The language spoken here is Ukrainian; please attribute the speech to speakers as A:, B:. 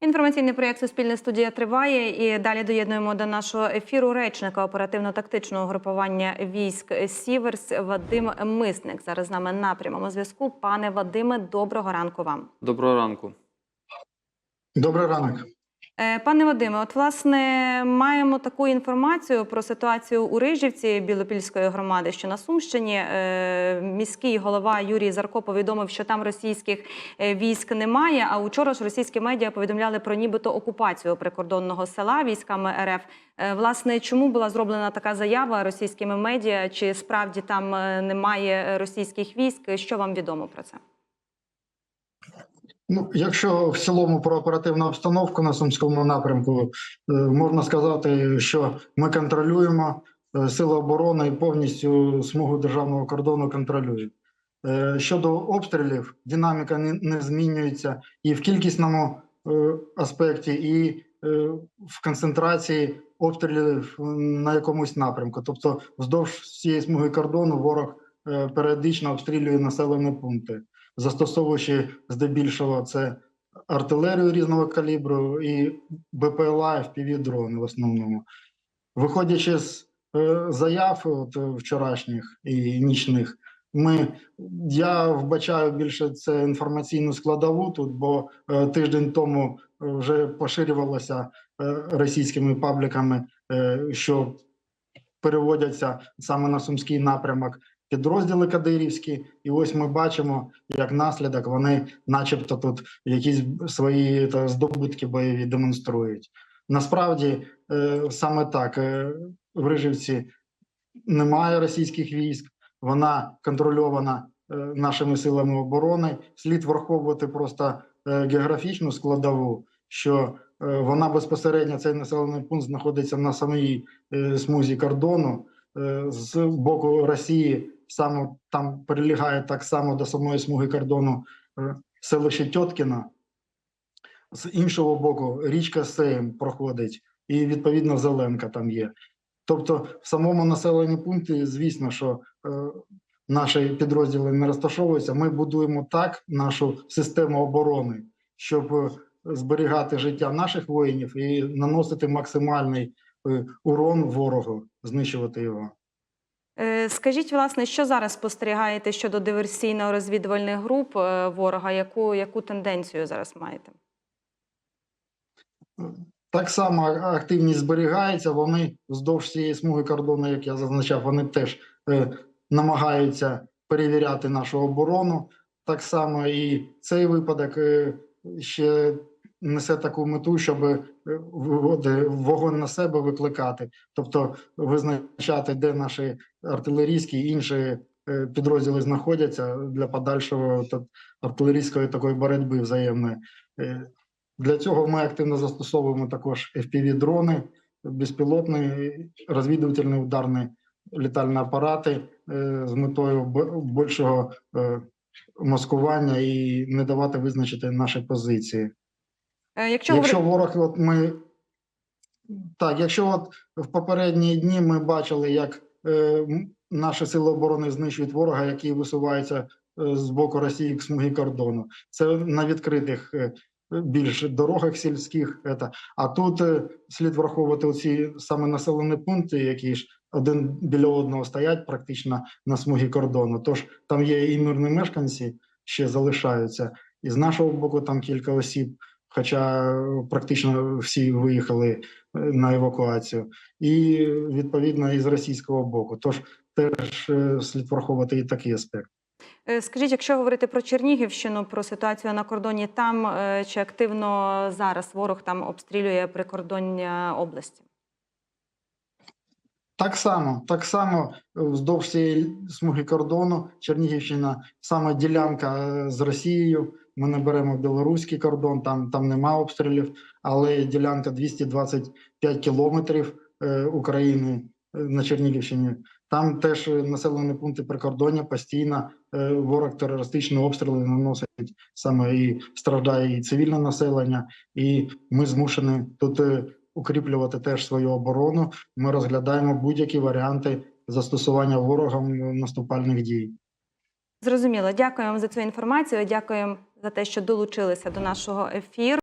A: Інформаційний проєкт Суспільне студія триває. І далі доєднуємо до нашого ефіру речника оперативно-тактичного групування військ Сіверс Вадим Мисник. Зараз з нами на прямому зв'язку. Пане Вадиме, доброго ранку вам.
B: Доброго ранку.
C: Добрий ранок.
A: Е, Пане Вадиме, от власне маємо таку інформацію про ситуацію у Рижівці Білопільської громади, що на Сумщині е, міський голова Юрій Зарко повідомив, що там російських е, військ немає. А учора ж російські медіа повідомляли про нібито окупацію прикордонного села військами РФ. Власне, чому була зроблена така заява російськими медіа? Чи справді там немає російських військ? Що вам відомо про це?
C: Ну, якщо в цілому про оперативну обстановку на сумському напрямку, е, можна сказати, що ми контролюємо е, сили оборони і повністю смугу державного кордону контролюють. Е, Щодо обстрілів, динаміка не, змінюється і в кількісному аспекті, і в концентрації обстрілів на якомусь напрямку. Тобто, вздовж всієї смуги кордону ворог періодично обстрілює населені пункти застосовуючи здебільшого це артилерію різного калібру і БПЛА, fpv дрони в основному. Виходячи з е, заяв от, вчорашніх і нічних, ми, я вбачаю більше це інформаційну складову тут, бо е, тиждень тому е, вже поширювалося е, російськими пабліками, е, що переводяться саме на сумський напрямок підрозділи кадирівські, і ось ми бачимо, як наслідок вони, начебто, тут якісь свої та, здобутки бойові демонструють. Насправді, е, саме так е, в Рижівці немає російських військ, вона контрольована е, нашими силами оборони. Слід враховувати просто е, географічну складову, що вона безпосередньо цей населений пункт знаходиться на самій смузі кордону. З боку Росії саме там прилягає так само до самої смуги кордону е, селище Тьоткіна. З іншого боку, річка Сейм проходить, і відповідно Зеленка там є. Тобто, в самому населеному пункті, звісно, що е, наші підрозділи не розташовуються. Ми будуємо так нашу систему оборони, щоб е, зберігати життя наших воїнів і наносити максимальний е, урон ворогу, знищувати його.
A: Е, Скажіть, власне, що зараз спостерігаєте щодо диверсійно-розвідувальних груп е, ворога? Яку, яку тенденцію зараз маєте?
C: Так само активність зберігається. Вони вздовж цієї смуги кордону, як я зазначав, вони теж е, намагаються перевіряти нашу оборону. Так само і цей випадок е, ще несе таку мету, щоб е, вогонь на себе викликати, тобто визначати, де наші артилерійські і інші е, підрозділи знаходяться для подальшого артилерійської такої боротьби взаємної. Е, Для цього ми активно застосовуємо також FPV-дрони, безпілотні розвідувальні ударні літальні апарати з метою більшого маскування і не давати визначити наші позиції.
A: Е, Якщо,
C: Якщо ворог, от ми так, якщо от в попередні дні ми бачили, як е, наші сили оборони знищують ворога, який висувається е, з боку Росії к смуги кордону, це на відкритих е, більш дорогах сільських. Ета. А тут е, слід враховувати оці саме населені пункти, які ж один біля одного стоять практично на смугі кордону. Тож там є і мирні мешканці, ще залишаються, і з нашого боку там кілька осіб хоча е, практично всі виїхали е, на евакуацію, і відповідно із російського боку. Тож теж е, слід враховувати і такий аспект.
A: Скажіть, якщо говорити про Чернігівщину, про ситуацію на кордоні, там чи активно зараз ворог там обстрілює прикордоння області?
C: Так само, так само вздовж цієї смуги кордону Чернігівщина, саме ділянка з Росією. Ми не беремо білоруський кордон, там, там нема обстрілів, але ділянка 225 кілометрів е, України е, на Чернігівщині. Там теж населені пункти прикордоння постійно е, ворог терористичні обстріли наносить саме і страждає і цивільне населення, і ми змушені тут е, укріплювати теж свою оборону. Ми розглядаємо будь-які варіанти застосування ворогом наступальних дій.
A: Зрозуміло. Дякую вам за цю інформацію. Дякуємо за те, що долучилися до нашого ефіру.